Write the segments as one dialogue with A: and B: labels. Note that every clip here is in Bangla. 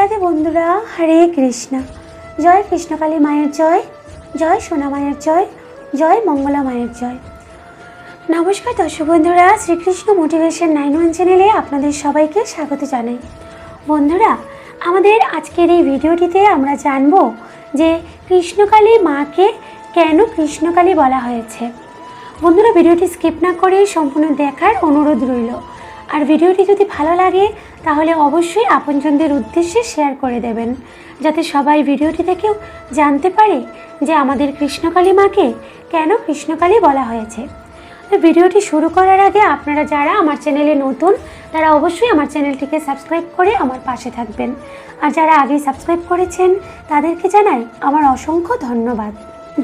A: রাধে বন্ধুরা, হরে কৃষ্ণ। জয় কৃষ্ণকালী মায়ের জয় জয় সোনা মায়ের জয় জয় মঙ্গলা মায়ের জয়। নমস্কার দর্শক বন্ধুরা, শ্রীকৃষ্ণ মোটিভেশন নাইন ওয়ান চ্যানেলে আপনাদের সবাইকে স্বাগত জানাই। বন্ধুরা, আমাদের আজকের এই ভিডিওটিতে আমরা জানব যে কৃষ্ণকালী মাকে কেন কৃষ্ণকালী বলা হয়েছে। বন্ধুরা, ভিডিওটি স্কিপ না করে সম্পূর্ণ দেখার অনুরোধ রইল। আর ভিডিওটি যদি ভালো লাগে, তাহলে অবশ্যই আপনজনদের উদ্দেশ্যে শেয়ার করে দেবেন। যাতে সবাই ভিডিওটি থেকেও জানতে পারে যে আমাদের কৃষ্ণকালী মাকে কেন কৃষ্ণকালী বলা হয়েছে। তো ভিডিওটি শুরু করার আগে আপনারা যারা আমার চ্যানেলে নতুন, তারা অবশ্যই আমার চ্যানেলটিকে সাবস্ক্রাইব করে আমার পাশে থাকবেন। আর যারা আগেই সাবস্ক্রাইব করেছেন, তাদেরকে জানাই আমার অসংখ্য ধন্যবাদ।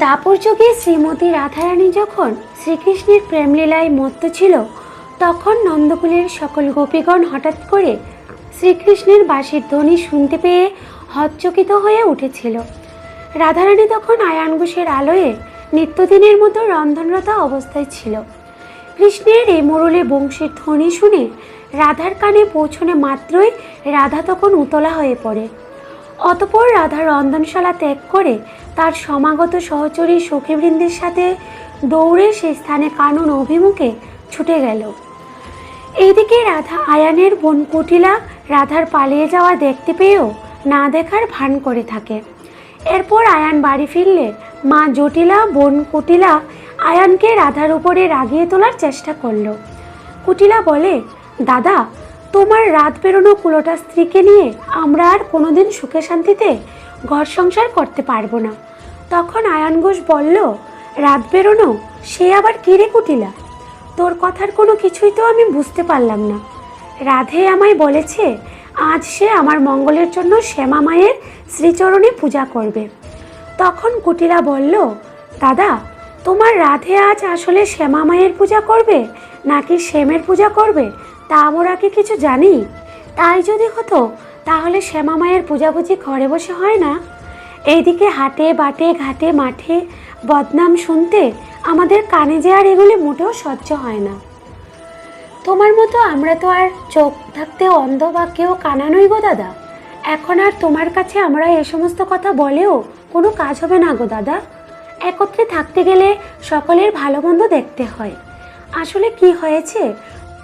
A: দাপর যুগে শ্রীমতী রাধারানী যখন শ্রীকৃষ্ণের প্রেমলীলায় মত্ত ছিল তখন নন্দকুলের সকল গোপীগণ হঠাৎ করে শ্রীকৃষ্ণের বাঁশির ধ্বনি শুনতে পেয়ে হচ্চকিত হয়ে উঠেছিল। রাধারানী তখন আয়ান ঘোষের আলোয়ে নিত্যদিনের মতো রন্ধনরতা অবস্থায় ছিল। কৃষ্ণের এই মোড়লে বংশীর ধ্বনি শুনে রাধার কানে পৌঁছনে মাত্রই রাধা তখন উতলা হয়ে পড়ে। অতপর রাধা রন্ধনশালা ত্যাগ করে তার সমাগত সহচরী সখীবৃন্দের সাথে দৌড়ে সেই স্থানে কানুন অভিমুখে ছুটে গেল। এইদিকে রাধা আয়ানের বোন কুটিলা রাধার পালিয়ে যাওয়া দেখতে পেয়েও না দেখার ভান করে থাকে। এরপর আয়ান বাড়ি ফিরলে মা জটিলা, বোন কুটিলা আয়ানকে রাধার উপরে রাগিয়ে তোলার চেষ্টা করল। কুটিলা বলে, দাদা, তোমার রাত বেরোনো কুলোটা স্ত্রীকে নিয়ে আমরা আর কোনোদিন সুখে শান্তিতে ঘর সংসার করতে পারব না। তখন আয়ান ঘোষ বলল, রাত বেরোনো সে আবার কিরে কুটিলা? তোর কথার কোনো কিছুই তো আমি বুঝতে পারলাম না। রাধে আমায় বলেছে, আজ সে আমার মঙ্গলের জন্য শ্যামা মায়ের শ্রীচরণে পূজা করবে। তখন কুটিলা বলল, দাদা, তোমার রাধে আজ আসলে শ্যামা মায়ের পূজা করবে নাকি শ্যামের পূজা করবে? তা আমরা কি কিছু জানি? তাই যদি হতো, তাহলে শ্যামা মায়ের পূজাপুজি ঘরে বসে হয় না? এইদিকে হাটে বাটে ঘাটে মাঠে বদনাম শুনতে আমাদের কানে যে আর এগুলি মোটেও সহ্য হয় না। তোমার মতো আমরা তো আর চোখ থাকতে অন্ধ বা কেউ কানা নই গো দাদা। এখন আর তোমার কাছে আমরা এ সমস্ত কথা বলেও কোনো কাজ হবে না গো দাদা। একত্রে থাকতে গেলে সকলের ভালো মন্দ দেখতে হয়। আসলে কি হয়েছে?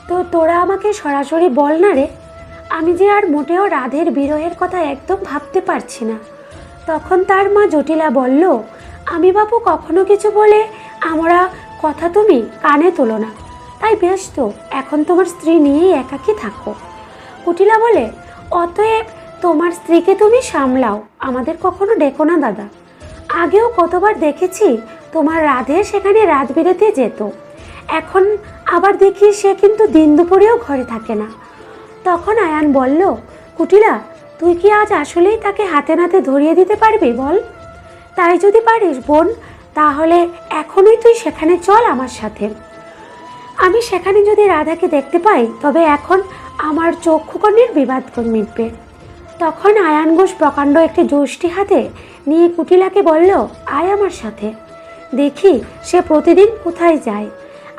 A: তো তোরা আমাকে সরাসরি বল না রে। আমি যে আর মোটেও রাধের বিরহের কথা একদম ভাবতে পারছি না। তখন তার মা জটিলা বলল, আমি বাবু কখনো কিছু বলে আমরা কথা তুমি কানে তোলো না। তাই বেশ তো, এখন তোমার স্ত্রী নিয়েই একাকী থাকো। কুটিলা বলে, অতএব তোমার স্ত্রীকে তুমি সামলাও, আমাদের কখনো ডেকো না, দাদা। আগেও কতবার দেখেছি তোমার রাধে সেখানে রাত বিরেতে যেত। এখন আবার দেখি সে কিন্তু দিন দুপুরেও ঘরে থাকে না। তখন আয়ান বলল, কুটিলা, তুই কি আজ আসলেই তাকে হাতে নাতে ধরিয়ে দিতে পারবি বল? তাই যদি পারিস, বোন তাহলে এখনই তুই সেখানে চল আমার সাথে। আমি সেখানে যদি রাধাকে দেখতে পাই, তবে এখন আমার চক্ষুকর্ণের বিবাদ মিটবে। তখন আয়ান ঘোষ প্রকাণ্ড একটি যষ্টি হাতে নিয়ে কুটিলাকে বলল, আয় আমার সাথে। দেখি সে প্রতিদিন কোথায় যায়।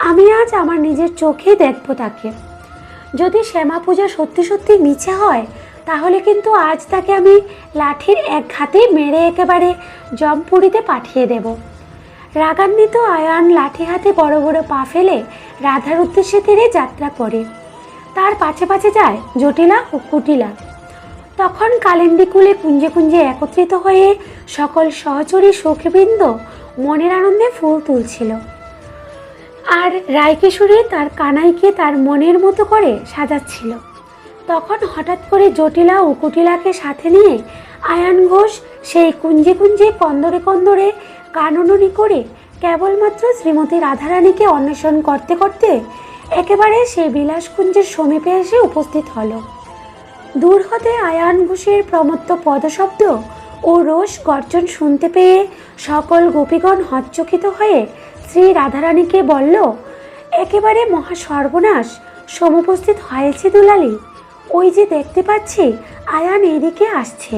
A: আমি আজ আমার নিজের চোখেই দেখব তাকে। যদি শ্যামা পূজা সত্যি সত্যি মিছে হয়, তাহলে কিন্তু আজ তাকে আমি লাঠির এক ঘাতে মেরে একেবারে জমপুরিতে পাঠিয়ে দেব। রাগান্বিত আয়ান লাঠি হাতে বড় বড় পা ফেলে রাধার উদ্দেশ্যে তীরে যাত্রা করে। তার পাছে পাছে যায় জটিলা ও কুটিলা। তখন কালিন্দিকুলে কুঞ্জে কুঞ্জে একত্রিত হয়ে সকল সহচরী সখীবৃন্দ মনের আনন্দে ফুল তুলছিল। আর রায়কিশোরী তার কানাইকে তার মনের মতো করে সাজাচ্ছিল। তখন হঠাৎ করে জটিলা ও কুটিলাকে সাথে নিয়ে আয়ান ঘোষ সেই কুঞ্জে কুঞ্জে কন্দরে কন্দরে কানননি করে কেবলমাত্র শ্রীমতী রাধারানীকে অন্বেষণ করতে করতে একেবারে সেই বিলাসকুঞ্জের সমীপে এসে উপস্থিত হল। দূর হতে আয়ান ঘোষের প্রমত্ত পদশব্দ ও রোষ গর্জন শুনতে পেয়ে সকল গোপীগণ হচ্চকিত হয়ে শ্রী রাধারানীকে বলল, একেবারে মহা সর্বনাশ, সমুপস্থিত হয়েছে দুলালি। ওই যে দেখতে পাচ্ছি, আয়ান এদিকে আসছে।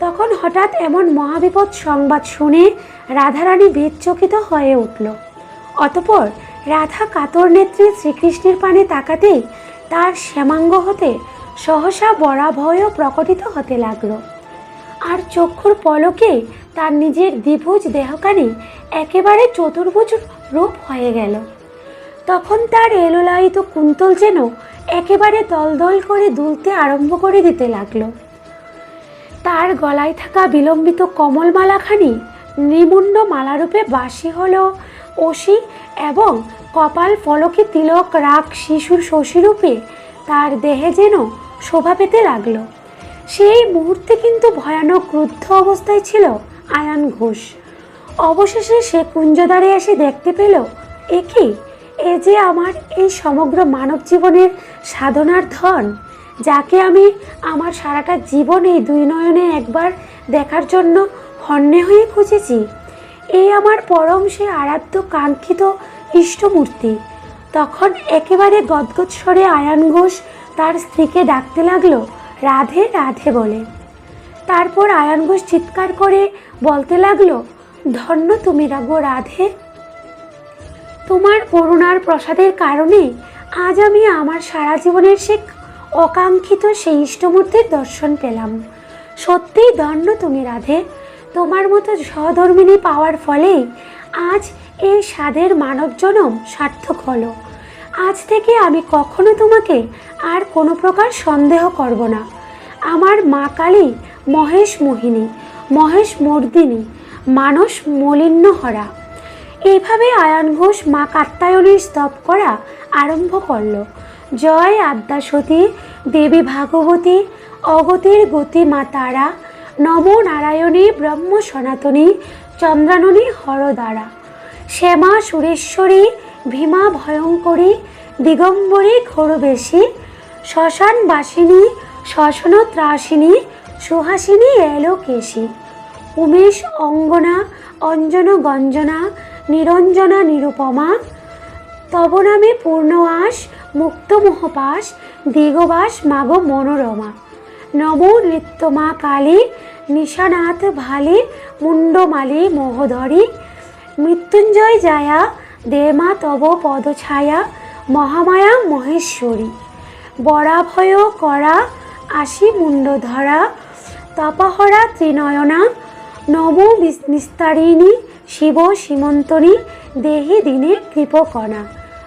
A: তখন হঠাৎ এমন মহাবিপদ সংবাদ শুনে রাধারানী বেদচকিত হয়ে উঠল। অতপর রাধা কাতর নেত্রী শ্রীকৃষ্ণের পানে তাকাতেই তার শ্যামাঙ্গ হতে সহসা বরাভয়ও প্রকটিত হতে লাগল। আর চক্ষুর পলকে তার নিজের দ্বিভুজ দেহখানি একেবারে চতুর্ভুজ রূপ হয়ে গেল। তখন তার এলোলায়িত কুন্তল যেন একেবারে দলদল করে দুলতে আরম্ভ করে দিতে লাগল। তার গলায় থাকা বিলম্বিত কমলমালাখানি নিমুণ্ড মালারূপে বাসি হল অসি এবং কপাল ফলকে তিলক রাগ শিশুর শশীরূপে তার দেহে যেন শোভা পেতে লাগল। সেই মুহূর্তে কিন্তু ভয়ানক ক্রুদ্ধ অবস্থায় ছিল আয়ান ঘোষ। অবশেষে সে কুঞ্জদ্বারে এসে দেখতে পেল, এ কি? এ যে আমার এই সমগ্র মানব জীবনের সাধনার ধন। যাকে আমি আমার সারাটা জীবন দুই নয়নে একবার দেখার জন্য হন্যে হয়ে খুঁজেছি। এই আমার পরম সে আরাধ্য কাঙ্ক্ষিত ইষ্টমূর্তি। তখন একেবারে গদগদ স্বরে আয়ান ঘোষ তার স্ত্রীকে ডাকতে লাগল, রাধে রাধে, বলে। তারপর আয়ান ঘোষ চিৎকার করে বলতে লাগল, ধন্য তুমি রাগো রাধে। তোমার করুণার প্রসাদের কারণে আজ আমি আমার সারা জীবনের সে অকাঙ্ক্ষিত সেই ইষ্টমূর্তির দর্শন পেলাম। সত্যিই ধন্য তুমি, রাধে। তোমার মতো সহধর্মিনী পাওয়ার ফলেই আজ এই স্বাদের মানব জনম সার্থক হলো। আজ থেকে আমি কখনো তোমাকে আর কোনো প্রকার সন্দেহ করব না। আমার মা কালী মহেশ মোহিনী, মহেশ মর্দিনী, মানস মলিন্যহরা এইভাবে আয়ান ঘোষ মা কাত্তায়নের স্তব করা আরম্ভ করল। জয় আদ্যাসতী দেবী ভাগবতী, অগতির গতি মা তারা, নম নারায়ণী ব্রহ্ম সনাতনী, চন্দ্রাননী হরদ্বারা। শ্যামা সুরেশ্বরী, ভীমা ভয়ঙ্করী, দিগম্বরী ঘোরবেশী শ্মশানবাসিনী শ্মশন ত্রাসিনী, সুহাসিনী এলোকেশী। উমেশ অঙ্গনা, অঞ্জন গঞ্জনা, নিরঞ্জনা নিরুপমা, তব নামে পূর্ণবাস মুক্তমোহপাস দিগবাস মাগো মনোরমা। নব নৃত্যমা কালী, নিশানাথ ভালি মুন্ডমালি মোহধরী মৃত্যুঞ্জয় জায়া, দেমা তব পদছায়া, মহামায়া মহেশ্বরী। বরাভয় করা আশি মুন্ডধরা তপহরা ত্রিনয়না নব নিস্তারিণী, শিব সীমন্তনী দেহি দিনে কৃপকণা।